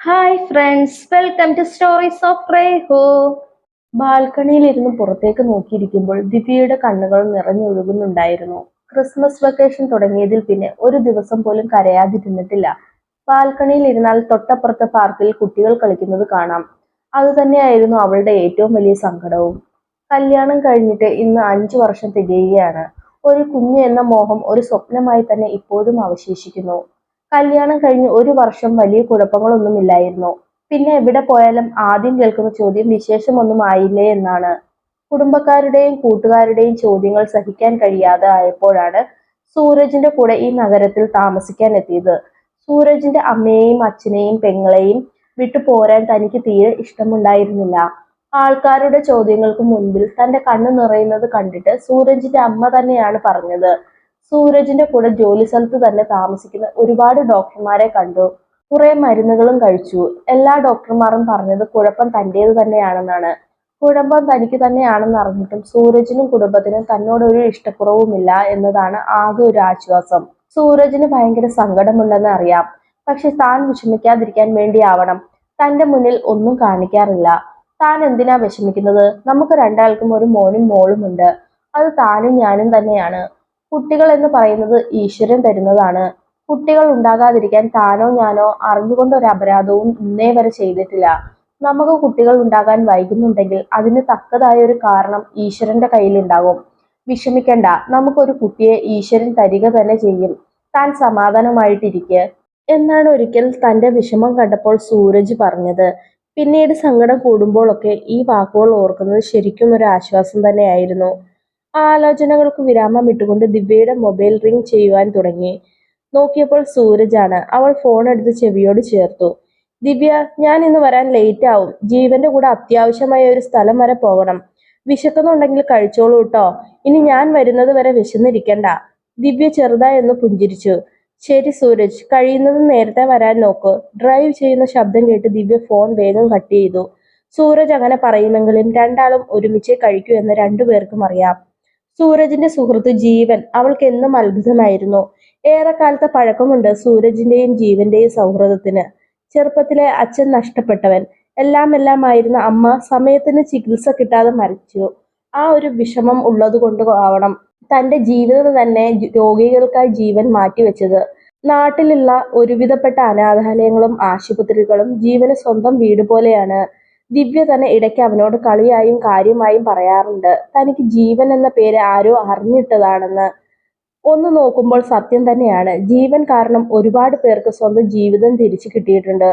Hi friends welcome to stories of റേഹോ ബാൽക്കണിയിൽ ഇരുന്ന് പുറത്തേക്ക് നോക്കിയിരിക്കുമ്പോൾ ദിവ്യയുടെ കണ്ണുകൾ നിറഞ്ഞൊഴുകുന്നുണ്ടായിരുന്നു. ക്രിസ്മസ് വെക്കേഷൻ തുടങ്ങിയതിൽ പിന്നെ ഒരു ദിവസം പോലും കരയാതിരുന്നിട്ടില്ല. ബാൽക്കണിയിൽ ഇരുന്നാൽ തൊട്ടപ്പുറത്തെ പാർക്കിൽ കുട്ടികൾ കളിക്കുന്നത് കാണാം. അതുതന്നെയായിരുന്നു അവളുടെ ഏറ്റവും വലിയ സങ്കടവും. കല്യാണം കഴിഞ്ഞിട്ട് ഇന്ന് അഞ്ചു വർഷം തികയുകയാണ്. ഒരു കുഞ്ഞ് എന്ന മോഹം ഒരു സ്വപ്നമായി തന്നെ ഇപ്പോഴും അവശേഷിക്കുന്നു. കല്യാണം കഴിഞ്ഞ് ഒരു വർഷം വലിയ കുഴപ്പങ്ങളൊന്നുമില്ലായിരുന്നു. പിന്നെ എവിടെ പോയാലും ആദ്യം കേൾക്കുന്ന ചോദ്യം വിശേഷമൊന്നും ആയില്ലേ എന്നാണ്. കുടുംബക്കാരുടെയും കൂട്ടുകാരുടെയും ചോദ്യങ്ങൾ സഹിക്കാൻ കഴിയാതെ ആയപ്പോഴാണ് സൂരജിന്റെ കൂടെ ഈ നഗരത്തിൽ താമസിക്കാൻ എത്തിയത്. സൂരജിന്റെ അമ്മയെയും അച്ഛനെയും പെങ്ങളെയും വിട്ടു പോരാൻ തനിക്ക് തീരെ ഇഷ്ടമുണ്ടായിരുന്നില്ല. ആൾക്കാരുടെ ചോദ്യങ്ങൾക്ക് മുൻപിൽ തന്റെ കണ്ണു നിറയുന്നത് കണ്ടിട്ട് സൂരജിന്റെ അമ്മ തന്നെയാണ് പറഞ്ഞത്. സൂരജിന്റെ കൂടെ ജോലി സ്ഥലത്ത് തന്നെ താമസിക്കുന്ന ഒരുപാട് ഡോക്ടർമാരെ കണ്ടു. കുറെ മരുന്നുകളും കഴിച്ചു. എല്ലാ ഡോക്ടർമാരും പറഞ്ഞത് കുഴപ്പം തന്റേത് തന്നെയാണെന്നാണ്. കുഴപ്പം തനിക്ക് തന്നെയാണെന്ന് അറിഞ്ഞിട്ടും സൂരജിനും കുടുംബത്തിനും തന്നോടൊരു ഇഷ്ടക്കുറവുമില്ല എന്നതാണ് ആകെ ഒരു ആശ്വാസം. സൂരജിന് ഭയങ്കര സങ്കടമുണ്ടെന്ന് അറിയാം. പക്ഷെ താൻ വിഷമിക്കാതിരിക്കാൻ വേണ്ടിയാവണം. തന്റെ മുന്നിൽ ഒന്നും കാണിക്കാറില്ല. താൻ എന്തിനാ വിഷമിക്കുന്നത്? നമുക്ക് രണ്ടാൾക്കും ഒരു മോനും മോളുമുണ്ട്. അത് താനും ഞാനും തന്നെയാണ്. കുട്ടികൾ എന്ന് പറയുന്നത് ഈശ്വരൻ തരുന്നതാണ്. കുട്ടികൾ ഉണ്ടാകാതിരിക്കാൻ താനോ ഞാനോ അറിഞ്ഞുകൊണ്ട് ഒരു അപരാധവും ഇന്നേ വരെ ചെയ്തിട്ടില്ല. നമുക്ക് കുട്ടികൾ ഉണ്ടാകാൻ വൈകുന്നുണ്ടെങ്കിൽ അതിന് തക്കതായ ഒരു കാരണം ഈശ്വരന്റെ കയ്യിലുണ്ടാകും. വിഷമിക്കണ്ട നമുക്കൊരു കുട്ടിയെ ഈശ്വരൻ തരിക തന്നെ ചെയ്യും. താൻ സമാധാനമായിട്ടിരിക്കെ. എന്നാണ് ഒരിക്കൽ തന്റെ വിഷമം കണ്ടപ്പോൾ സൂരജ് പറഞ്ഞത്. പിന്നീട് സങ്കടം കൂടുമ്പോഴൊക്കെ ഈ വാക്കുകൾ ഓർക്കുന്നത് ശരിക്കും ഒരു ആശ്വാസം തന്നെയായിരുന്നു. ആലോചനകൾക്ക് വിരാമം ഇട്ടുകൊണ്ട് ദിവ്യയുടെ മൊബൈൽ റിംഗ് ചെയ്യുവാൻ തുടങ്ങി. നോക്കിയപ്പോൾ സൂരജാണ്. അവൾ ഫോൺ എടുത്ത് ചെവിയോട് ചേർത്തു. ദിവ്യ ഞാൻ ഇന്ന് വരാൻ ലേറ്റ് ആവും. ജീവന്റെ കൂടെ അത്യാവശ്യമായ ഒരു സ്ഥലം വരെ പോകണം. വിശക്കുന്നുണ്ടെങ്കിൽ കഴിച്ചോളൂ കേട്ടോ ഇനി ഞാൻ വരുന്നത് വരെ വിശന്നിരിക്കണ്ട. ദിവ്യ ചെറുതായി ഒന്ന് പുഞ്ചിരിച്ചു. ശരി സൂരജ് കഴിയുന്നത് നേരത്തെ വരാൻ നോക്ക്. ഡ്രൈവ് ചെയ്യുന്ന ശബ്ദം കേട്ട് ദിവ്യ ഫോൺ വേഗം കട്ട് ചെയ്തു. സൂരജ് അങ്ങനെ പറയുമെങ്കിലും രണ്ടാളും ഒരുമിച്ച് കഴിക്കൂ എന്ന് രണ്ടുപേർക്കും അറിയാം. സൂരജിന്റെ സുഹൃത്ത് ജീവൻ അവൾക്ക് എന്നും അത്ഭുതമായിരുന്നു. ഏറെക്കാലത്തെ പഴക്കമുണ്ട് സൂരജിന്റെയും ജീവന്റെയും സൗഹൃദത്തിന്. ചെറുപ്പത്തിലെ അച്ഛൻ നഷ്ടപ്പെട്ടവൻ. എല്ലാം എല്ലാം ആയിരുന്ന അമ്മ സമയത്തിന് ചികിത്സ കിട്ടാതെ മരിച്ചു. ആ ഒരു വിഷമം ഉള്ളത് കൊണ്ട് ആവണം തന്റെ ജീവിതം തന്നെ രോഗികൾക്കായി ജീവൻ മാറ്റിവെച്ചത്. നാട്ടിലുള്ള ഒരുവിധപ്പെട്ട അനാഥാലയങ്ങളും ആശുപത്രികളും ജീവന് സ്വന്തം വീട് പോലെയാണ്. ദിവ്യ തന്നെ ഇടയ്ക്ക് അവനോട് കളിയായും കാര്യമായും പറയാറുണ്ട്. തനിക്ക് ജീവൻ എന്ന പേര് ആരോ അറിഞ്ഞിട്ടതാണെന്ന് ഒന്ന് നോക്കുമ്പോൾ സത്യം തന്നെയാണ്. ജീവൻ കാരണം ഒരുപാട് പേർക്ക് സ്വന്തം ജീവിതം തിരിച്ചു കിട്ടിയിട്ടുണ്ട്.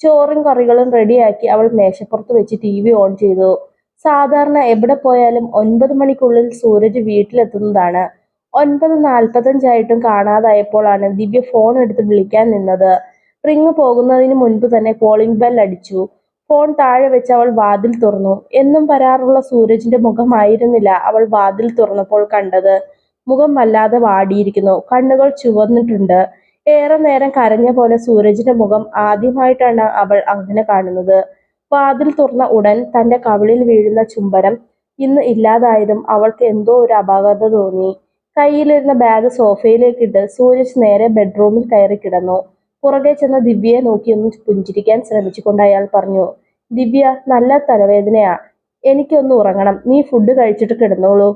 ചോറും കറികളും റെഡിയാക്കി അവൾ മേശപ്പുറത്ത് വെച്ച് ടി വി ഓൺ ചെയ്തു. സാധാരണ എവിടെ പോയാലും ഒൻപത് മണിക്കുള്ളിൽ സൂരജ് വീട്ടിലെത്തുന്നതാണ്. ഒൻപത് നാൽപ്പത്തഞ്ചായിട്ടും കാണാതായപ്പോഴാണ് ദിവ്യ ഫോൺ എടുത്ത് വിളിക്കാൻ നിന്നത്. റിങ് പോകുന്നതിന് മുൻപ് തന്നെ കോളിംഗ് ബെൽ അടിച്ചു. ഫോൺ താഴെ വെച്ച് അവൾ വാതിൽ തുറന്നു. എന്നും വരാറുള്ള സൂരജിന്റെ മുഖമായിരുന്നില്ല അവൾ വാതിൽ തുറന്നപ്പോൾ കണ്ടത്. മുഖം വല്ലാതെ വാടിയിരിക്കുന്നു. കണ്ണുകൾ ചുവന്നിട്ടുണ്ട്. ഏറെ നേരം കരഞ്ഞ പോലെ സൂരജിന്റെ മുഖം ആദ്യമായിട്ടാണ് അവൾ അങ്ങനെ കാണുന്നത്. വാതിൽ തുറന്ന ഉടൻ തന്റെ കവിളിൽ വീഴുന്ന ചുംബനം ഇന്ന് ഇല്ലാതായതും അവൾക്ക് എന്തോ ഒരു അപാകത തോന്നി. കയ്യിലിരുന്ന ബാഗ് സോഫയിലേക്കിട്ട് സൂരജ് നേരെ ബെഡ്റൂമിൽ കയറി കിടന്നു. പുറകെ ചെന്ന ദിവ്യയെ നോക്കി ഒന്ന് പുഞ്ചിരിക്കാൻ ശ്രമിച്ചുകൊണ്ട് അയാൾ പറഞ്ഞു ദിവ്യ നല്ല തലവേദനയാ. എനിക്കൊന്ന് ഉറങ്ങണം. നീ ഫുഡ് കഴിച്ചിട്ട് കിടന്നോളൂ.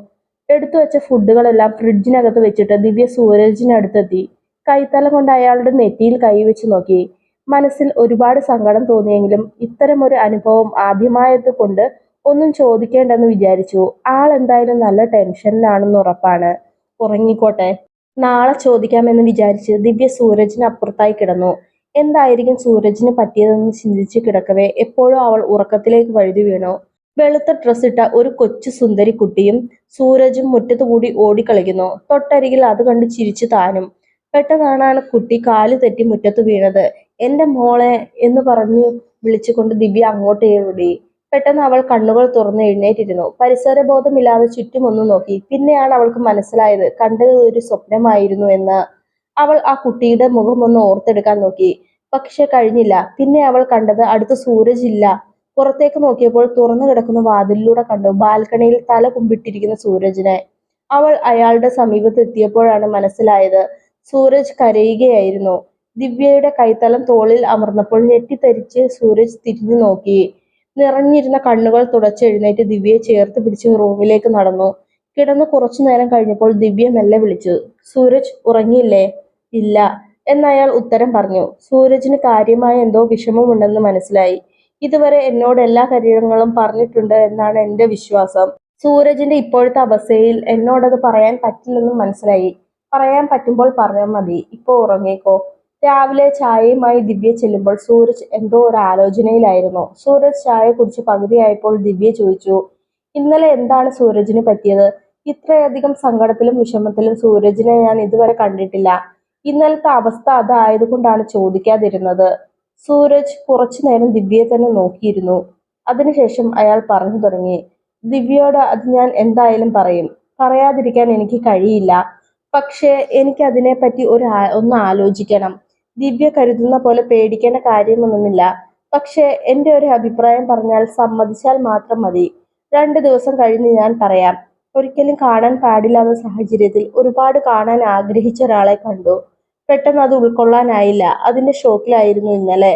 എടുത്തു വെച്ച ഫുഡുകളെല്ലാം ഫ്രിഡ്ജിനകത്ത് വെച്ചിട്ട് ദിവ്യ സൂരജിനടുത്തെത്തി. കൈത്തലം കൊണ്ട് അയാളുടെ നെറ്റിയിൽ കൈവച്ച് നോക്കി. മനസ്സിൽ ഒരുപാട് സങ്കടം തോന്നിയെങ്കിലും ഇത്തരം ഒരു അനുഭവം ആദ്യമായത് കൊണ്ട് ഒന്നും ചോദിക്കേണ്ടെന്ന് വിചാരിച്ചു. ആൾ എന്തായാലും നല്ല ടെൻഷനിലാണെന്ന് ഉറപ്പാണ്. ഉറങ്ങിക്കോട്ടെ. നാളെ ചോദിക്കാമെന്ന് വിചാരിച്ച് ദിവ്യ സൂരജിന് അപ്പുറത്തായി കിടന്നു. എന്തായിരിക്കും സൂരജിന് പറ്റിയതെന്ന് ചിന്തിച്ച് കിടക്കവേ. എപ്പോഴും അവൾ ഉറക്കത്തിലേക്ക് വഴുതി വീണു. വെളുത്ത ഡ്രസ് ഇട്ട ഒരു കൊച്ചു സുന്ദരി കുട്ടിയും സൂരജും മുറ്റത്തു കൂടി ഓടിക്കളിക്കുന്നു. തൊട്ടരികിൽ അത് കണ്ട് ചിരിച്ചു താനും. പെട്ടെന്നാണ് കുട്ടി കാൽ തെറ്റി മുറ്റത്ത് വീണത്. എന്റെ മോളെ എന്ന് പറഞ്ഞു വിളിച്ചുകൊണ്ട് ദിവ്യ അങ്ങോട്ട് ഓടി പെട്ടെന്ന് അവൾ കണ്ണുകൾ തുറന്ന് എഴുന്നേറ്റിരുന്നു. പരിസരബോധമില്ലാതെ ചുറ്റുമൊന്നു നോക്കി. പിന്നെയാണ് അവൾക്ക് മനസ്സിലായത് കണ്ടത് ഒരു സ്വപ്നമായിരുന്നു എന്ന്. അവൾ ആ കുട്ടിയുടെ മുഖം ഒന്ന് ഓർത്തെടുക്കാൻ നോക്കി. പക്ഷെ കഴിഞ്ഞില്ല. പിന്നെ അവൾ കണ്ടത് അടുത്ത് സൂരജ് ഇല്ല. പുറത്തേക്ക് നോക്കിയപ്പോൾ തുറന്നു കിടക്കുന്ന വാതിലിലൂടെ കണ്ടു. ബാൽക്കണിയിൽ തല കുമ്പിട്ടിരിക്കുന്ന സൂരജിനെ. അവൾ അയാളുടെ സമീപത്തെത്തിയപ്പോഴാണ് മനസ്സിലായത്. സൂരജ് കരയുകയായിരുന്നു. ദിവ്യയുടെ കൈത്തലം തോളിൽ അമർന്നപ്പോൾ ഞെട്ടിത്തരിച്ച് സൂരജ് തിരിഞ്ഞു നോക്കി. നിറഞ്ഞിരുന്ന കണ്ണുകൾ തുടച്ചെഴുന്നേറ്റ് ദിവ്യയെ ചേർത്ത് പിടിച്ച് റൂമിലേക്ക് നടന്നു. കിടന്ന് കുറച്ചു നേരം കഴിഞ്ഞപ്പോൾ ദിവ്യ മെല്ലെ വിളിച്ചു. സൂരജ് ഉറങ്ങിയില്ലേ? ഇല്ല എന്നയാൾ ഉത്തരം പറഞ്ഞു. സൂരജിന് കാര്യമായ എന്തോ വിഷമമുണ്ടെന്ന് മനസ്സിലായി. ഇതുവരെ എന്നോട് എല്ലാ കാര്യങ്ങളും പറഞ്ഞിട്ടുണ്ട് എന്നാണ് എന്റെ വിശ്വാസം. സൂരജിന്റെ ഇപ്പോഴത്തെ അവസ്ഥയിൽ എന്നോടത് പറയാൻ പറ്റില്ലെന്നും മനസ്സിലായി. പറയാൻ പറ്റുമ്പോൾ പറഞ്ഞാൽ മതി. ഇപ്പോ ഉറങ്ങിക്കോ. രാവിലെ ചായയുമായി ദിവ്യ ചെല്ലുമ്പോൾ സൂരജ് എന്തോ ഒരു ആലോചനയിലായിരുന്നു. സൂരജ് ചായ കുടിച്ച് പകുതിയായപ്പോൾ ദിവ്യ ചോദിച്ചു ഇന്നലെ എന്താണ് സൂരജിന് പറ്റിയത്? ഇത്രയധികം സങ്കടത്തിലും വിഷമത്തിലും സൂരജിനെ ഞാൻ ഇതുവരെ കണ്ടിട്ടില്ല. ഇന്നലത്തെ അവസ്ഥ അതായതുകൊണ്ടാണ് ചോദിക്കാതിരുന്നത്. സൂരജ് കുറച്ചു നേരം ദിവ്യയെ തന്നെ നോക്കിയിരുന്നു. അതിനുശേഷം അയാൾ പറഞ്ഞു തുടങ്ങി ദിവ്യയോട് അത് ഞാൻ എന്തായാലും പറയും. പറയാതിരിക്കാൻ എനിക്ക് കഴിയില്ല. പക്ഷേ എനിക്കതിനെപ്പറ്റി ഒരു ഒന്ന് ആലോചിക്കണം. ദിവ്യ കരുതുന്ന പോലെ പേടിക്കേണ്ട കാര്യമൊന്നുമില്ല പക്ഷെ എന്റെ ഒരു അഭിപ്രായം പറഞ്ഞാൽ സമ്മതിച്ചാൽ മാത്രം മതി. രണ്ട് ദിവസം കഴിഞ്ഞ് ഞാൻ പറയാം. ഒരിക്കലും കാണാൻ പാടില്ലാത്ത സാഹചര്യത്തിൽ ഒരുപാട് കാണാൻ ആഗ്രഹിച്ച ഒരാളെ കണ്ടു. പെട്ടെന്ന് അത് ഉൾക്കൊള്ളാനായില്ല. അതിന്റെ ഷോക്കിലായിരുന്നു ഇന്നലെ.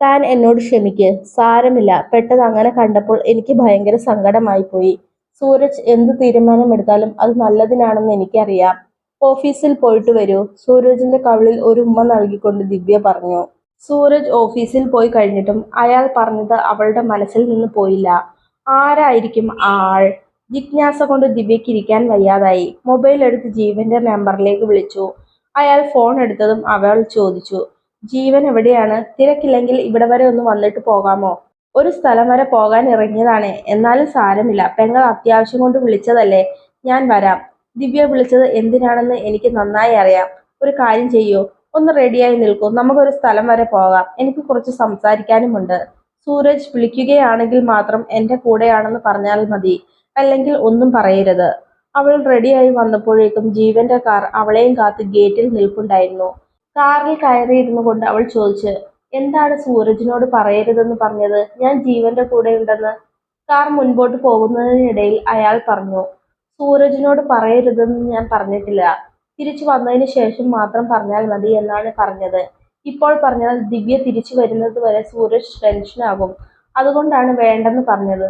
താൻ എന്നോട് ക്ഷമിക്ക്. സാരമില്ല. പെട്ടെന്ന് അങ്ങനെ കണ്ടപ്പോൾ എനിക്ക് ഭയങ്കര സങ്കടമായി പോയി സൂരജ് എന്ത് തീരുമാനമെടുത്താലും അത് നല്ലതിനാണെന്ന് എനിക്കറിയാം. ഓഫീസിൽ പോയിട്ട് വരൂ. സൂരജിന്റെ കവിളിൽ ഒരു ഉമ്മ നൽകിക്കൊണ്ട് ദിവ്യ പറഞ്ഞു. സൂരജ് ഓഫീസിൽ പോയി കഴിഞ്ഞിട്ടും അയാൾ പറഞ്ഞത് അവളുടെ മനസ്സിൽ നിന്ന് പോയില്ല. ആരായിരിക്കും ആൾ? ജിജ്ഞാസ കൊണ്ട് ദിവ്യയ്ക്ക് ഇരിക്കാൻ വയ്യാതായി. മൊബൈൽ എടുത്ത് ജീവന്റെ നമ്പറിലേക്ക് വിളിച്ചു. അയാൾ ഫോൺ എടുത്തതും അവൾ ചോദിച്ചു. ജീവൻ എവിടെയാണ്? തിരക്കില്ലെങ്കിൽ ഇവിടെ വരെ ഒന്ന് വന്നിട്ട് പോകാമോ? ഒരു സ്ഥലം വരെ പോകാൻ ഇറങ്ങിയതാണ്. എന്നാലും സാരമില്ല. പെങ്ങൾ അത്യാവശ്യം കൊണ്ട് വിളിച്ചതല്ലേ? ഞാൻ വരാം. ദിവ്യ വിളിച്ചത് എന്തിനാണെന്ന് എനിക്ക് നന്നായി അറിയാം. ഒരു കാര്യം ചെയ്യൂ. ഒന്ന് റെഡിയായി നിൽക്കൂ. നമുക്കൊരു സ്ഥലം വരെ പോകാം. എനിക്ക് കുറച്ച് സംസാരിക്കാനുമുണ്ട്. സൂരജ് വിളിക്കുകയാണെങ്കിൽ മാത്രം എന്റെ കൂടെയാണെന്ന് പറഞ്ഞാൽ മതി. അല്ലെങ്കിൽ ഒന്നും പറയരുത്. അവൾ റെഡിയായി വന്നപ്പോഴേക്കും ജീവന്റെ കാർ അവളെയും കാത്ത് ഗേറ്റിൽ നിൽപ്പുണ്ടായിരുന്നു. കാറിൽ കയറിയിരുന്നു കൊണ്ട് അവൾ ചോദിച്ചു എന്താണ് സൂരജിനോട് പറയരുതെന്ന് പറഞ്ഞത്? ഞാൻ ജീവന്റെ കൂടെ ഉണ്ടെന്ന് കാർ മുൻപോട്ട് പോകുന്നതിനിടയിൽ അയാൾ പറഞ്ഞു സൂരജിനോട് പറയരുതെന്ന് ഞാൻ പറഞ്ഞിട്ടില്ല. തിരിച്ചു വന്നതിന് ശേഷം മാത്രം പറഞ്ഞാൽ മതി എന്നാണ് പറഞ്ഞത്. ഇപ്പോൾ പറഞ്ഞാൽ ദിവ്യ തിരിച്ചു വരുന്നത് വരെ സൂരജ് ടെൻഷനാകും. അതുകൊണ്ടാണ് വേണ്ടെന്ന് പറഞ്ഞത്.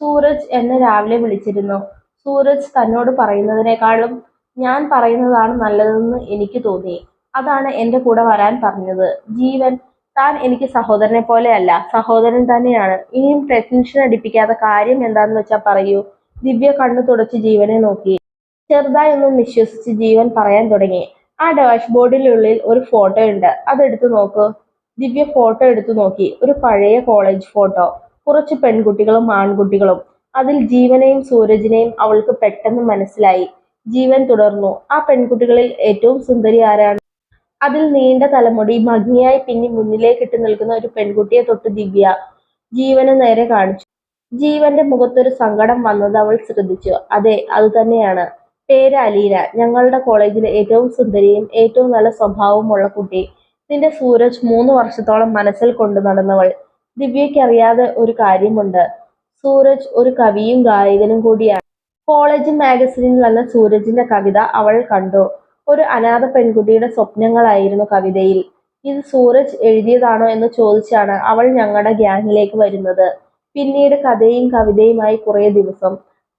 സൂരജ് എന്നെ രാവിലെ വിളിച്ചിരുന്നു. സൂരജ് തന്നോട് പറയുന്നതിനേക്കാളും ഞാൻ പറയുന്നതാണ് നല്ലതെന്ന് എനിക്ക് തോന്നി. അതാണ് എന്റെ കൂടെ വരാൻ പറഞ്ഞത്. ജീവൻ താൻ എനിക്ക് സഹോദരനെ പോലെയല്ല സഹോദരൻ തന്നെയാണ്. ഇനിയും ടെൻഷൻ അടിപ്പിക്കാത്ത കാര്യം എന്താണെന്ന് വെച്ചാൽ പറയൂ. ദിവ്യ കണ്ണു തുടച്ച് ജീവനെ നോക്കി. ചെറുതായി ഒന്ന് നിശ്വസിച്ച് ജീവൻ പറയാൻ തുടങ്ങി. ആ ഡാഷ് ബോർഡിനുള്ളിൽ ഒരു ഫോട്ടോ ഉണ്ട്. അതെടുത്ത് നോക്കൂ. ദിവ്യ ഫോട്ടോ എടുത്തു നോക്കി. ഒരു പഴയ കോളേജ് ഫോട്ടോ കുറച്ച് പെൺകുട്ടികളും ആൺകുട്ടികളും. അതിൽ ജീവനെയും സൂരജിനെയും അവൾക്ക് പെട്ടെന്ന് മനസ്സിലായി. ജീവൻ തുടർന്നു. ആ പെൺകുട്ടികളിൽ ഏറ്റവും സുന്ദരി ആരാണ്? അതിൽ നീണ്ട തലമുടി ഭംഗിയായി പിന്നി മുന്നിലേക്കിട്ട് നിൽക്കുന്ന ഒരു പെൺകുട്ടിയെ തൊട്ട് ദിവ്യ ജീവനെ നേരെ കാണിച്ചു. ജീവന്റെ മുഖത്തൊരു സങ്കടം വന്നത് അവൾ ശ്രദ്ധിച്ചു. അതെ അത് തന്നെയാണ്. പേര് അലീന ഞങ്ങളുടെ കോളേജിലെ ഏറ്റവും സുന്ദരിയും ഏറ്റവും നല്ല സ്വഭാവമുള്ള കുട്ടി. നിന്റെ സൂരജ് മൂന്ന് വർഷത്തോളം മനസ്സിൽ കൊണ്ടു നടന്നവൾ. ദിവ്യയ്ക്ക് അറിയാതെ ഒരു കാര്യമുണ്ട്. സൂരജ് ഒരു കവിയും ഗായകനും കൂടിയാണ്. കോളേജ് മാഗസിനിൽ വന്ന സൂരജിന്റെ കവിത അവൾ കണ്ടു. ഒരു അനാഥ പെൺകുട്ടിയുടെ സ്വപ്നങ്ങളായിരുന്നു കവിതയിൽ. ഇത് സൂരജ് എഴുതിയതാണോ എന്ന് ചോദിച്ചാണ് അവൾ ഞങ്ങളുടെ ഗ്യാങ്ങിലേക്ക് വരുന്നത്. പിന്നീട് കഥയും കവിതയുമായി കുറേ ദിവസം.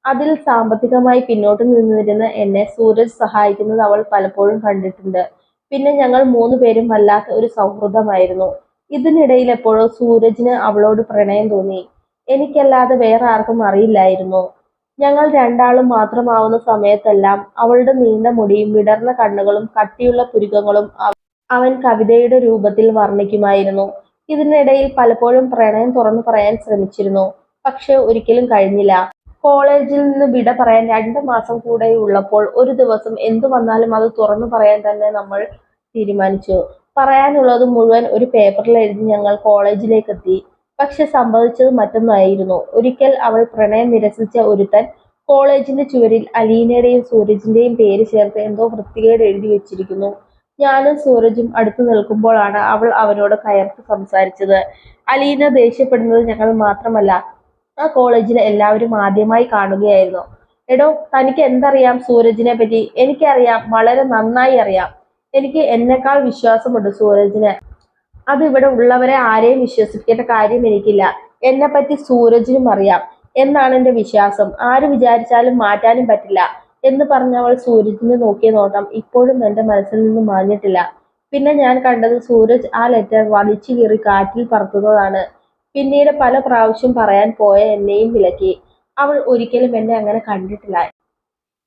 അതിൽ സാമ്പത്തികമായി പിന്നോട്ട് നിന്നിരുന്ന എന്നെ സൂരജ് സഹായിക്കുന്നത് അവൾ പലപ്പോഴും കണ്ടിട്ടുണ്ട്. പിന്നെ ഞങ്ങൾ മൂന്ന് പേരും വല്ലാത്ത ഒരു സൗഹൃദമായിരുന്നു. ഇതിനിടയിൽ എപ്പോഴോ സൂരജിന് അവളോട് പ്രണയം തോന്നി. എനിക്കല്ലാതെ വേറെ ആർക്കും അറിയില്ലായിരുന്നു. ഞങ്ങൾ രണ്ടാളും മാത്രമാവുന്ന സമയത്തെല്ലാം അവളുടെ നീണ്ട മുടിയും വിടർന്ന കണ്ണുകളും കട്ടിയുള്ള പുരുക്കങ്ങളും അവൻ കവിതയുടെ രൂപത്തിൽ വർണിക്കുമായിരുന്നു. ഇതിനിടയിൽ പലപ്പോഴും പ്രണയം തുറന്നു പറയാൻ ശ്രമിച്ചിരുന്നു. പക്ഷെ ഒരിക്കലും കഴിഞ്ഞില്ല. കോളേജിൽ നിന്ന് വിട പറയാൻ രണ്ട് മാസം കൂടെ ഉള്ളപ്പോൾ ഒരു ദിവസം എന്തു വന്നാലും അത് തുറന്നു പറയാൻ തന്നെ നമ്മൾ തീരുമാനിച്ചു. പറയാനുള്ളത് മുഴുവൻ ഒരു പേപ്പറിൽ എഴുതി ഞങ്ങൾ കോളേജിലേക്ക് എത്തി പക്ഷെ സംഭവിച്ചത് മറ്റൊന്നായിരുന്നു. ഒരിക്കൽ അവൾ പ്രണയം നിരസിച്ച ഒരുത്തൻ കോളേജിന്റെ ചുവരിൽ അലീനയുടെയും സൂരജിന്റെയും പേര് ചേർത്ത് എന്തോ വൃത്തികേട് എഴുതി വെച്ചിരിക്കുന്നു. ഞാനും സൂരജും അടുത്തു നിൽക്കുമ്പോഴാണ് അവൾ അവനോട് കയർത്ത് സംസാരിച്ചത്. അലീന ദേഷ്യപ്പെടുന്നത് ഞങ്ങൾ മാത്രമല്ല ആ കോളേജിലെ എല്ലാവരും ആദ്യമായി കാണുകയായിരുന്നു. എടോ തനിക്ക് എന്തറിയാം സൂരജിനെ പറ്റി? എനിക്കറിയാം വളരെ നന്നായി അറിയാം. എനിക്ക് എന്നെക്കാൾ വിശ്വാസമുണ്ട് സൂരജിന്. അത് ഇവിടെ ഉള്ളവരെ ആരെയും വിശ്വസിക്കേണ്ട കാര്യം എനിക്കില്ല. എന്നെ പറ്റി സൂരജിനും അറിയാം. എന്നാണ് എന്റെ വിശ്വാസം. ആര് വിചാരിച്ചാലും മാറ്റാനും പറ്റില്ല. എന്ന് പറഞ്ഞവൾ സൂരജിനെ നോക്കിയ നോട്ടം ഇപ്പോഴും എന്റെ മനസ്സിൽ നിന്ന് മാഞ്ഞിട്ടില്ല. പിന്നെ ഞാൻ കണ്ടത് സൂരജ് ആ ലെറ്റർ വലിച്ചു കീറി കാറ്റിൽ പറത്തുന്നതാണ്. പിന്നീട് പല പ്രാവശ്യം പറയാൻ പോയ എന്നെയും വിലക്കി. അവൾ ഒരിക്കലും എന്നെ അങ്ങനെ കണ്ടിട്ടില്ല.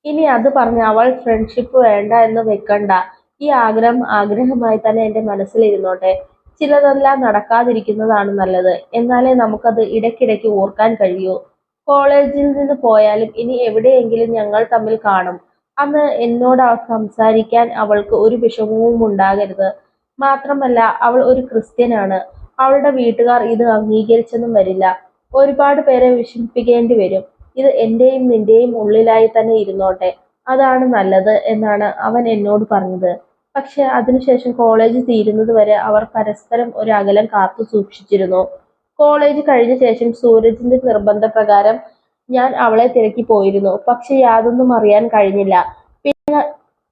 ഇനി അത് പറഞ്ഞ് അവൾ ഫ്രണ്ട്ഷിപ്പ് വേണ്ട എന്ന് വെക്കണ്ട. ഈ ആഗ്രഹം ആഗ്രഹമായി തന്നെ എന്റെ മനസ്സിലിരുന്നോട്ടെ. ചിലതെല്ലാം നടക്കാതിരിക്കുന്നതാണ് നല്ലത്. എന്നാലേ നമുക്കത് ഇടയ്ക്കിടയ്ക്ക് ഓർക്കാൻ കഴിയൂ. കോളേജിൽ നിന്ന് പോയാലും ഇനി എവിടെയെങ്കിലും ഞങ്ങൾ തമ്മിൽ കാണും. അന്ന് എന്നോട് സംസാരിക്കാൻ അവൾക്ക് ഒരു വിഷമവും ഉണ്ടാകരുത്. മാത്രമല്ല അവൾ ഒരു ക്രിസ്ത്യനാണ്. അവളുടെ വീട്ടുകാർ ഇത് അംഗീകരിച്ചെന്നും വരില്ല. ഒരുപാട് പേരെ വിഷമിപ്പിക്കേണ്ടി വരും. ഇത് എന്റെയും നിന്റെയും ഉള്ളിലായി തന്നെ ഇരുന്നോട്ടെ. അതാണ് നല്ലത് എന്നാണ് അവൻ എന്നോട് പറഞ്ഞത്. പക്ഷെ അതിനുശേഷം കോളേജ് തീരുന്നത് വരെ അവർ പരസ്പരം ഒരു അകലം കാത്തു സൂക്ഷിച്ചിരുന്നു. കോളേജ് കഴിഞ്ഞ ശേഷം സൂരജിന്റെ നിർബന്ധപ്രകാരം ഞാൻ അവളെ തിരക്കി പോയിരുന്നു. പക്ഷെ യാതൊന്നും അറിയാൻ കഴിഞ്ഞില്ല. പിന്നെ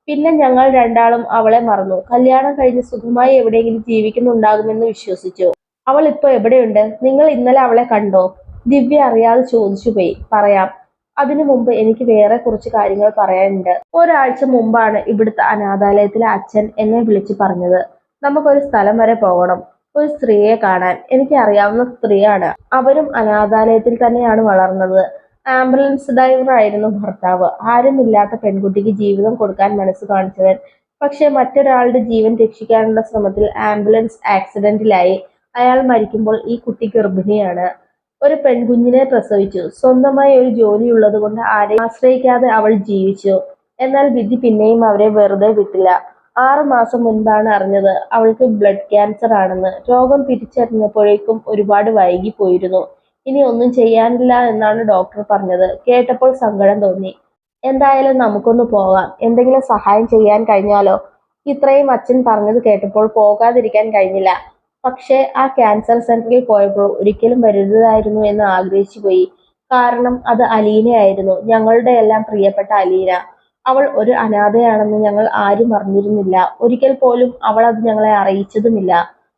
പിന്നെ ഞങ്ങൾ രണ്ടാളും അവളെ മറന്നു. കല്യാണം കഴിഞ്ഞ് സുഖമായി എവിടെയെങ്കിലും ജീവിക്കുന്നുണ്ടാകുമെന്ന് വിശ്വസിച്ചു. അവൾ ഇപ്പൊ എവിടെയുണ്ട്? നിങ്ങൾ ഇന്നലെ അവളെ കണ്ടോ? ദിവ്യ അറിയാതെ ചോദിച്ചു പോയി. പറയാം. അതിനു മുമ്പ് എനിക്ക് വേറെ കുറച്ച് കാര്യങ്ങൾ പറയാനുണ്ട്. ഒരാഴ്ച മുമ്പാണ് ഇവിടുത്തെ അനാഥാലയത്തിലെ അച്ഛൻ എന്നെ വിളിച്ചു പറഞ്ഞത്. നമുക്കൊരു സ്ഥലം വരെ പോകണം. ഒരു സ്ത്രീയെ കാണാൻ എനിക്ക് അറിയാവുന്ന സ്ത്രീയാണ്. അവരും അനാഥാലയത്തിൽ തന്നെയാണ് വളർന്നത്. ആംബുലൻസ് ഡ്രൈവർ ആയിരുന്നു ഭർത്താവ്. ആരുമില്ലാത്ത പെൺകുട്ടിക്ക് ജീവിതം കൊടുക്കാൻ മനസ്സ് കാണിച്ചവൻ. പക്ഷെ മറ്റൊരാളുടെ ജീവൻ രക്ഷിക്കാനുള്ള ശ്രമത്തിൽ ആംബുലൻസ് ആക്സിഡന്റിലായി. അയാൾ മരിക്കുമ്പോൾ ഈ കുട്ടി ഗർഭിണിയാണ്. ഒരു പെൺകുഞ്ഞിനെ പ്രസവിച്ചു. സ്വന്തമായി ഒരു ജോലി ഉള്ളതുകൊണ്ട് ആരെയും ആശ്രയിക്കാതെ അവൾ ജീവിച്ചു. എന്നാൽ വിധി പിന്നെയും അവരെ വെറുതെ വിട്ടില്ല. ആറു മാസം മുൻപാണ് അറിഞ്ഞത് അവൾക്ക് ബ്ലഡ് ക്യാൻസർ ആണെന്ന്. രോഗം തിരിച്ചറിഞ്ഞപ്പോഴേക്കും ഒരുപാട് വൈകി പോയിരുന്നു ഇനി ഒന്നും ചെയ്യാനില്ല എന്നാണ് ഡോക്ടർ പറഞ്ഞത്. കേട്ടപ്പോൾ സങ്കടം തോന്നി. എന്തായാലും നമുക്കൊന്ന് പോകാം. എന്തെങ്കിലും സഹായം ചെയ്യാൻ കഴിഞ്ഞാലോ? ഇത്രയും അച്ഛൻ പറഞ്ഞത് കേട്ടപ്പോൾ പോകാതിരിക്കാൻ കഴിഞ്ഞില്ല. പക്ഷേ ആ ക്യാൻസർ സെന്ററിൽ പോയപ്പോൾ ഒരിക്കലും വരരുതായിരുന്നു എന്ന് ആഗ്രഹിച്ചു പോയി കാരണം അത് അലീനയായിരുന്നു. ഞങ്ങളുടെ എല്ലാം പ്രിയപ്പെട്ട അലീന. അവൾ ഒരു അനാഥയാണെന്ന് ഞങ്ങൾ ആരും അറിഞ്ഞിരുന്നില്ല. ഒരിക്കൽ പോലും അവൾ അത് ഞങ്ങളെ അറിയിച്ചതുമില്ല.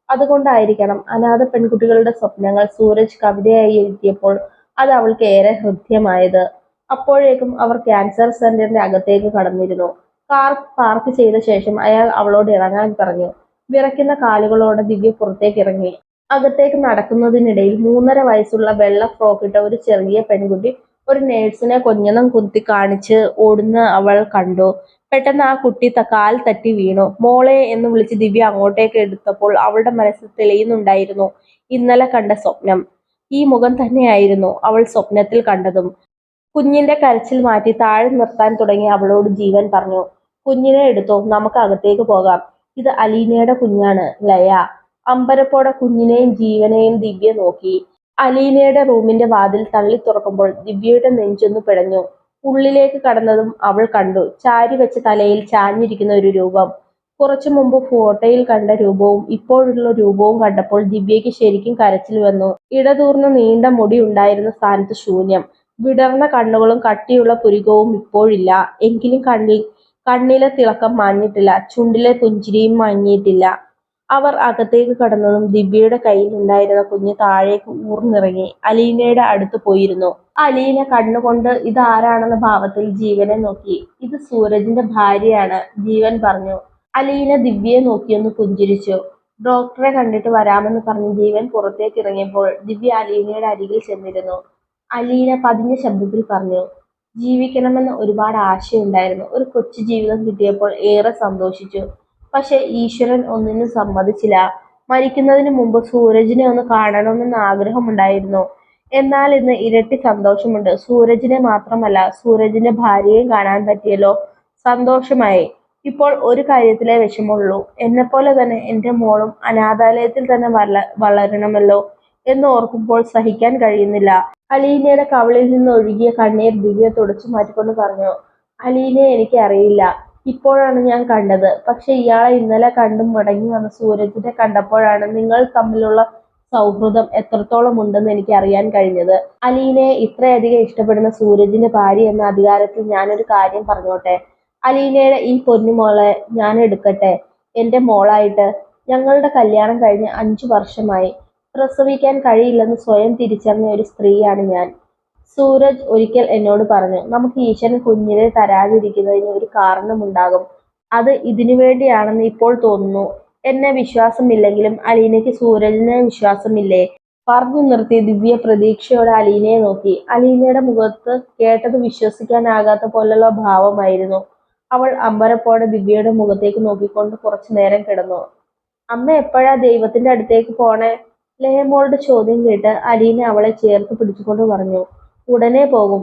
അതുകൊണ്ടായിരിക്കണം അനാഥ പെൺകുട്ടികളുടെ സ്വപ്നങ്ങൾ സൂരജ് കവിതയായി എഴുതിയപ്പോൾ അത് അവൾക്ക് ഏറെ ഹൃദ്യമായത്. അപ്പോഴേക്കും അവർ ക്യാൻസർ സെന്ററിന്റെ അകത്തേക്ക് കടന്നിരുന്നു. കാർ പാർക്ക് ചെയ്ത ശേഷം അയാൾ അവളോട് ഇറങ്ങാൻ പറഞ്ഞു. വിറയ്ക്കുന്ന കാലുകളോടെ ദിവ്യ പുറത്തേക്ക് ഇറങ്ങി. അകത്തേക്ക് നടക്കുന്നതിനിടയിൽ മൂന്നര വയസ്സുള്ള വെള്ള ഫ്രോക്കിട്ട ഒരു ചെറിയ പെൺകുട്ടി ഒരു നേഴ്സിനെ കൊഞ്ഞനം കുത്തി കാണിച്ച് ഓടുന്ന അവൾ കണ്ടു. പെട്ടെന്ന് ആ കുട്ടി കാൽ തട്ടി വീണു. മോളെ എന്ന് വിളിച്ച് ദിവ്യ അങ്ങോട്ടേക്ക് എടുത്തപ്പോൾ അവളുടെ മനസ്സിൽ തെളിയുന്നുണ്ടായിരുന്നു. ഇന്നലെ കണ്ട സ്വപ്നം. ഈ മുഖം തന്നെയായിരുന്നു അവൾ സ്വപ്നത്തിൽ കണ്ടതും. കുഞ്ഞിന്റെ കരച്ചിൽ മാറ്റി താഴെ നിർത്താൻ തുടങ്ങി അവളോട് ജീവൻ പറഞ്ഞു. കുഞ്ഞിനെ എടുത്തോ നമുക്ക് അകത്തേക്ക് പോകാം. ഇത് അലീനയുടെ കുഞ്ഞാണ് ലയ. അമ്പരപ്പോടെ കുഞ്ഞിനെയും ജീവനെയും ദിവ്യ നോക്കി. അലീനയുടെ റൂമിന്റെ വാതിൽ തള്ളി തുറക്കുമ്പോൾ ദിവ്യയുടെ നെഞ്ചൊന്നു പിടഞ്ഞു. ഉള്ളിലേക്ക് കടന്നതും അവൾ കണ്ടു. ചാരി വെച്ച തലയിൽ ചാഞ്ഞിരിക്കുന്ന ഒരു രൂപം. കുറച്ചു മുമ്പ് ഫോട്ടോയിൽ കണ്ട രൂപവും ഇപ്പോഴുള്ള രൂപവും കണ്ടപ്പോൾ ദിവ്യയ്ക്ക് ശരിക്കും കരച്ചിൽ വന്നു. ഇടതൂർന്ന നീണ്ട മുടി ഉണ്ടായിരുന്ന സ്ഥാനത്ത് ശൂന്യം. വിടർന്ന കണ്ണുകളും കട്ടിയുള്ള പുരികവും ഇപ്പോഴില്ല. എങ്കിലും കണ്ണിൽ കണ്ണിലെ തിളക്കം മാഞ്ഞിട്ടില്ല. ചുണ്ടിലെ പുഞ്ചിരിയും മങ്ങിയിട്ടില്ല അവർ അകത്തേക്ക് കടന്നതും ദിവ്യയുടെ കയ്യിൽ ഉണ്ടായിരുന്ന കുഞ്ഞ് താഴേക്ക് ഊർന്നിറങ്ങി അലീനയുടെ അടുത്ത് പോയിരുന്നു. അലീന കണ്ണുകൊണ്ട് ഇതാരാണെന്ന ഭാവത്തിൽ ജീവനെ നോക്കി. ഇത് സൂരജിന്റെ ഭാര്യയാണ് ജീവൻ പറഞ്ഞു. അലീന ദിവ്യയെ നോക്കിയൊന്ന് പുഞ്ചിരിച്ചു. ഡോക്ടറെ കണ്ടിട്ട് വരാമെന്ന് പറഞ്ഞ് ജീവൻ പുറത്തേക്ക് ഇറങ്ങിയപ്പോൾ ദിവ്യ അലീനയുടെ അരികിൽ ചെന്നിരുന്നു. അലീന പതിഞ്ഞ ശബ്ദത്തിൽ പറഞ്ഞു ജീവിക്കണമെന്ന് ഒരുപാട് ആശയുണ്ടായിരുന്നു. ഒരു കൊച്ചു ജീവിതം കിട്ടിയപ്പോൾ ഏറെ സന്തോഷിച്ചു. പക്ഷെ ഈശ്വരൻ ഒന്നിനും സമ്മതിച്ചില്ല. മരിക്കുന്നതിന് മുമ്പ് സൂരജിനെ ഒന്ന് കാണണമെന്ന് ആഗ്രഹമുണ്ടായിരുന്നു. എന്നാൽ ഇന്ന് ഇരട്ടി സന്തോഷമുണ്ട്. സൂരജിനെ മാത്രമല്ല സൂരജിന്റെ ഭാര്യയെയും കാണാൻ പറ്റിയല്ലോ. സന്തോഷമായി. ഇപ്പോൾ ഒരു കാര്യത്തിലേ വിഷമുള്ളൂ എന്നെപ്പോലെ തന്നെ എന്റെ മോളും അനാഥാലയത്തിൽ തന്നെ വള വളരണമല്ലോ എന്ന് ഓർക്കുമ്പോൾ സഹിക്കാൻ കഴിയുന്നില്ല. അലീനയുടെ കവളിൽ നിന്ന് ഒഴുകിയ കണ്ണീർ ദിവ്യ തുടച്ചു മാറ്റിക്കൊണ്ട് പറഞ്ഞു അലീനയെ എനിക്ക് അറിയില്ല ഇപ്പോഴാണ് ഞാൻ കണ്ടത്. പക്ഷെ ഇയാളെ ഇന്നലെ കണ്ടും മടങ്ങി വന്ന സൂരജിനെ കണ്ടപ്പോഴാണ് നിങ്ങൾ തമ്മിലുള്ള സൗഹൃദം എത്രത്തോളം ഉണ്ടെന്ന് എനിക്ക് അറിയാൻ കഴിഞ്ഞത്. അലീനെ ഇത്രയധികം ഇഷ്ടപ്പെടുന്ന സൂരജിന്റെ ഭാര്യ എന്ന അധികാരത്തിൽ ഞാനൊരു കാര്യം പറഞ്ഞോട്ടെ. അലീനയുടെ ഈ പൊന്നുമോളെ ഞാൻ എടുക്കട്ടെ. എന്റെ മോളായിട്ട് ഞങ്ങളുടെ കല്യാണം കഴിഞ്ഞ് അഞ്ചു വർഷമായി. പ്രസവിക്കാൻ കഴിയില്ലെന്ന് സ്വയം തിരിച്ചറിഞ്ഞ ഒരു സ്ത്രീയാണ് ഞാൻ. സൂരജ് ഒരിക്കൽ എന്നോട് പറഞ്ഞു നമുക്ക് ഈശ്വരൻ കുഞ്ഞിനെ തരാതിരിക്കുന്നതിന് ഒരു കാരണമുണ്ടാകും. അത് ഇതിനു വേണ്ടിയാണെന്ന് ഇപ്പോൾ തോന്നുന്നു. എന്നെ വിശ്വാസമില്ലെങ്കിലും അലീനയ്ക്ക് സൂരജിനെ വിശ്വാസമില്ലേ പറഞ്ഞു നിർത്തി ദിവ്യ പ്രതീക്ഷയോടെ അലീനയെ നോക്കി. അലീനയുടെ മുഖത്ത് കേട്ടത് വിശ്വസിക്കാനാകാത്ത പോലുള്ള ഭാവമായിരുന്നു. അവൾ അമ്പരപ്പോടെ ദിവ്യയുടെ മുഖത്തേക്ക് നോക്കിക്കൊണ്ട് കുറച്ചു നേരം കിടന്നു. അമ്മ എപ്പോഴാ ദൈവത്തിന്റെ അടുത്തേക്ക് പോണേ ലേമോളുടെ ചോദ്യം കേട്ട് അലീന അവളെ ചേർത്ത് പിടിച്ചുകൊണ്ട് പറഞ്ഞു. ഉടനെ പോകും.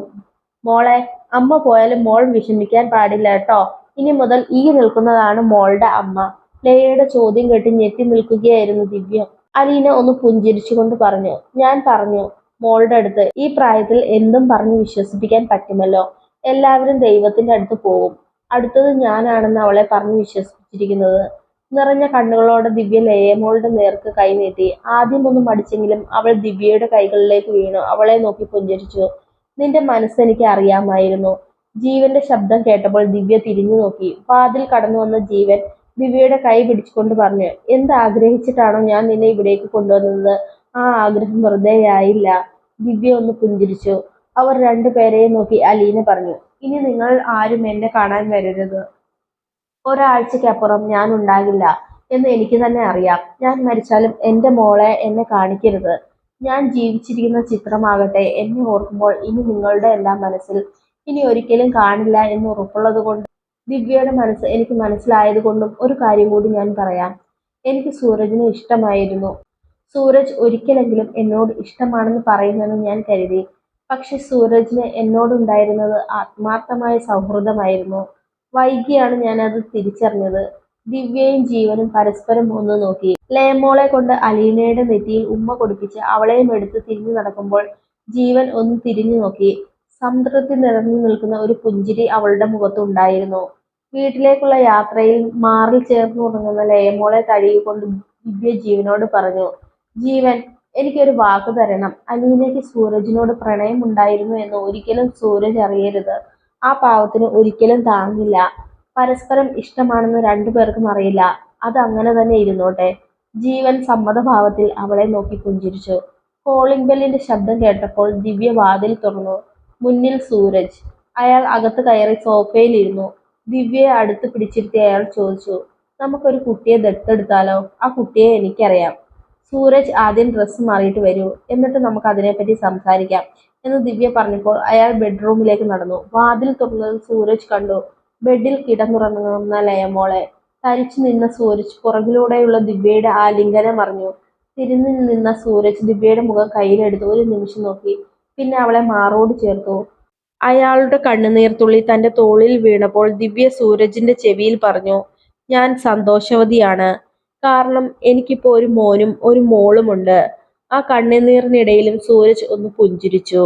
മോളെ അമ്മ പോയാലും മോൾ വിഷമിക്കാൻ പാടില്ല കേട്ടോ. ഇനി മുതൽ ഈ നിൽക്കുന്നതാണ് മോളുടെ അമ്മ. ലയയുടെ ചോദ്യം കേട്ട് ഞെട്ടി നിൽക്കുകയായിരുന്നു ദിവ്യ. അലീന ഒന്ന് പുഞ്ചിരിച്ചുകൊണ്ട് പറഞ്ഞു ഞാൻ പറഞ്ഞു മോളുടെ അടുത്ത് ഈ പ്രായത്തിൽ എന്തും പറഞ്ഞ് വിശ്വസിപ്പിക്കാൻ പറ്റുമല്ലോ. എല്ലാവരും ദൈവത്തിന്റെ അടുത്ത് പോകും. അടുത്തത് ഞാനാണെന്ന് അവളെ പറഞ്ഞ് വിശ്വസിപ്പിച്ചിരിക്കുന്നത്. നിറഞ്ഞ കണ്ണുകളോടെ ദിവ്യ ലയമോളുടെ നേർക്ക് കൈനീട്ടി ആദ്യം ഒന്ന് മടിച്ചെങ്കിലും അവൾ ദിവ്യയുടെ കൈകളിലേക്ക് വീണു. അവളെ നോക്കി പുഞ്ചരിച്ചു. നിന്റെ മനസ്സെനിക്ക് അറിയാമായിരുന്നു. ജീവന്റെ ശബ്ദം കേട്ടപ്പോൾ ദിവ്യ തിരിഞ്ഞു നോക്കി. വാതിൽ കടന്നു വന്ന ജീവൻ ദിവ്യയുടെ കൈ പിടിച്ചുകൊണ്ട് പറഞ്ഞു എന്ത് ആഗ്രഹിച്ചിട്ടാണോ ഞാൻ നിന്നെ ഇവിടേക്ക് കൊണ്ടുവന്നത്? ആ ആഗ്രഹം വെറുതെയായില്ല ദിവ്യ ഒന്ന് പുഞ്ചിരിച്ചു. അവർ രണ്ടുപേരെയും നോക്കി അലീന പറഞ്ഞു ഇനി നിങ്ങൾ ആരും എന്നെ കാണാൻ വരരുത്. ഒരാഴ്ചക്കപ്പുറം ഞാൻ ഉണ്ടാകില്ല എന്ന് എനിക്ക് തന്നെ അറിയാം. ഞാൻ മരിച്ചാലും എന്റെ മോളെ എന്നെ കാണിക്കരുത്. ഞാൻ ജീവിച്ചിരിക്കുന്ന ചിത്രമാകട്ടെ എന്നെ ഓർക്കുമ്പോൾ ഇനി നിങ്ങളുടെ എല്ലാം മനസ്സിൽ ഇനി ഒരിക്കലും കാണില്ല എന്ന് ഉറപ്പുള്ളത് കൊണ്ട് ദിവ്യയുടെ മനസ്സ് എനിക്ക് മനസ്സിലായത് കൊണ്ടും ഒരു കാര്യം കൂടി ഞാൻ പറയാം. എനിക്ക് സൂരജിനെ ഇഷ്ടമായിരുന്നു. സൂരജ് ഒരിക്കലെങ്കിലും എന്നോട് ഇഷ്ടമാണെന്ന് പറയുമെന്ന് ഞാൻ കരുതി. പക്ഷെ സൂരജിന് എന്നോടുണ്ടായിരുന്നത് ആത്മാർത്ഥമായ സൗഹൃദമായിരുന്നു. വൈകിയാണ് ഞാൻ അത് തിരിച്ചറിഞ്ഞത്. ദിവ്യയും ജീവനും പരസ്പരം ഒന്ന് നോക്കി. ലേമോളെ കൊണ്ട് അലീനയുടെ നെറ്റിയിൽ ഉമ്മ കൊടുപ്പിച്ച് അവളെയും എടുത്ത് തിരിഞ്ഞു നടക്കുമ്പോൾ ജീവൻ ഒന്ന് തിരിഞ്ഞു നോക്കി. സംതൃപ്തി നിറഞ്ഞു നിൽക്കുന്ന ഒരു പുഞ്ചിരി അവളുടെ മുഖത്തുണ്ടായിരുന്നു വീട്ടിലേക്കുള്ള യാത്രയിൽ മാറിൽ ചേർന്ന് ഉറങ്ങുന്ന ലേമോളെ തഴുകിക്കൊണ്ട് ദിവ്യ ജീവനോട് പറഞ്ഞു ജീവൻ എനിക്കൊരു വാക്ക് തരണം. അലീനയ്ക്ക് സൂരജിനോട് പ്രണയം ഉണ്ടായിരുന്നു എന്ന് ഒരിക്കലും സൂരജ് അറിയരുത്. ആ പാവത്തിന് ഒരിക്കലും താങ്ങില്ല. പരസ്പരം ഇഷ്ടമാണെന്ന് രണ്ടുപേർക്കും അറിയില്ല. അത് അങ്ങനെ തന്നെ ഇരുന്നോട്ടെ. ജീവൻ സമ്മതഭാവത്തിൽ അവളെ നോക്കി പുഞ്ചിരിച്ചു. കോളിംഗ് ബെല്ലിന്റെ ശബ്ദം കേട്ടപ്പോൾ ദിവ്യ വാതിൽ തുറന്നു. മുന്നിൽ സൂരജ്. അയാൾ അകത്ത് കയറി സോഫയിലിരുന്നു ദിവ്യയെ അടുത്ത് പിടിച്ചിരുത്തി അയാൾ ചോദിച്ചു നമുക്കൊരു കുട്ടിയെ ദത്തെടുത്താലോ? ആ കുട്ടിയെ എനിക്കറിയാം. സൂരജ് ആദ്യം ഡ്രസ്സ് മാറിയിട്ട് വരൂ. എന്നിട്ട് നമുക്ക് അതിനെപ്പറ്റി സംസാരിക്കാം. എന്ന് ദിവ്യ പറഞ്ഞപ്പോൾ അയാൾ ബെഡ്റൂമിലേക്ക് നടന്നു. വാതിൽ തുറന്നത് സൂരജ് കണ്ടു. ബെഡിൽ കിടന്നുറങ്ങുന്ന ലയമോളെ തരിച്ചു നിന്ന സൂരജ് പുറകിലൂടെയുള്ള ദിവ്യയുടെ ആലിംഗനം അറിഞ്ഞു. തിരിഞ്ഞു നിന്ന സൂരജ് ദിവ്യയുടെ മുഖം കയ്യിലെടുത്ത് ഒരു നിമിഷം നോക്കി. പിന്നെ അവളെ മാറോട് ചേർത്തു. അയാളുടെ കണ്ണുനീർത്തുള്ളി തന്റെ തോളിൽ വീണപ്പോൾ ദിവ്യ സൂരജിന്റെ ചെവിയിൽ പറഞ്ഞു ഞാൻ സന്തോഷവതിയാണ്. കാരണം എനിക്കിപ്പോ ഒരു മോനും ഒരു മോളുമുണ്ട്. ആ കണ്ണുനീറിനിടയിലും സൂരജ് ഒന്ന് പുഞ്ചിരിച്ചു.